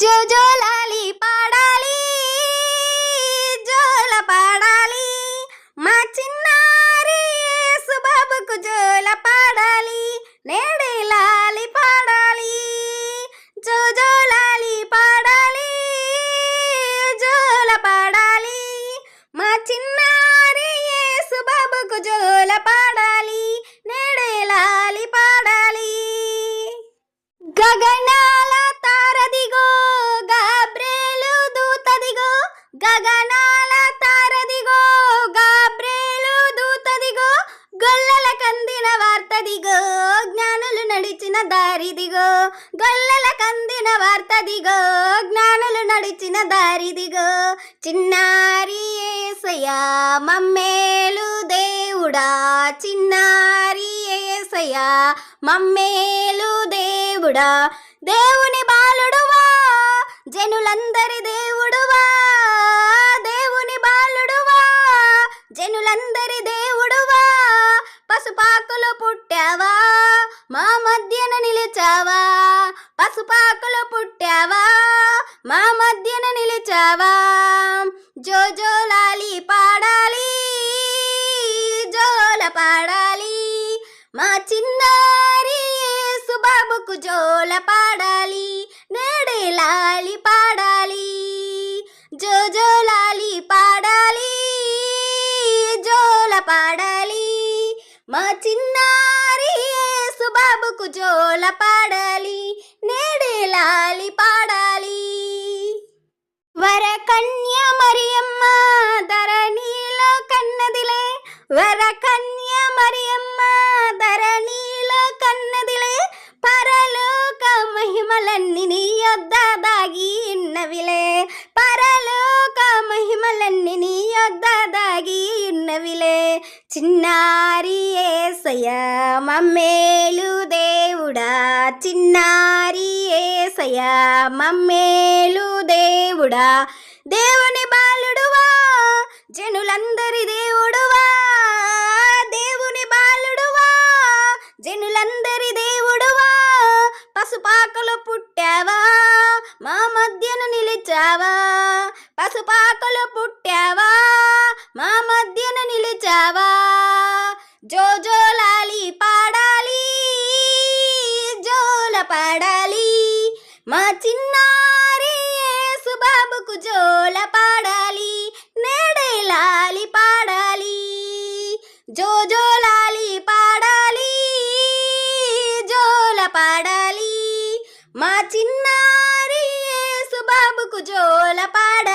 జోజోలాలి పాడాలి జోల పాడాలి. మా చిన్నారి సుబాబుకు జోల పాడాలి నేడే లాలి పాడాలి. జోజోలాలి పాడాలి జోల పాడాలి. మా చిన్నారి సుబాబుకు జోల పాడాలి. జ్ఞానులు నడిచిన దారిదిగో చిన్నారి ఏసయా మమ్మేలు దేవుడా. చిన్నారి ఏసయా మమ్మేలు దేవుడా. దేవుని బాలుడువా జనులందరి దేవుడువా. దేవుని బాలుడువా జనులందరి దేవుడువా. పసుపాకులు పుట్టావా మా మధ్యన నిలిచావా. పసుపాకులు పుట్టావా. పాడాలి. మా చిన్నారి సుబాబుకు జోల పాడాలి. నేడే లాలి పాడాలి. జోజోలాలి పాడాలి. జోల పాడాలి. మా చిన్నారి సుబాబుకు జోల పాడాలి. నేడే లాలి పాడాలి ఏసయ మమ్మేలు దేవుడా చిన్నారి ఏసయ మమ్మేలు దేవుడా దేవుని బాలుడువా జనులందరి దేవుడువా దేవుని బాలుడువా జనులందరి దేవుడువా పసుపాకలు పుట్టావా మా మధ్యన నిలిచావా పసుపాకలు పుట్టావా మా మధ్యన నిలిచావా జో జో మా చిన్నారి సుబాబుకు జోల పాడాలి నేడే లాలి పాడాలి జోజోలాలి పాడాలి జోల పాడాలి. మా చిన్నారి సుబాబుకు జోల పాడాలి.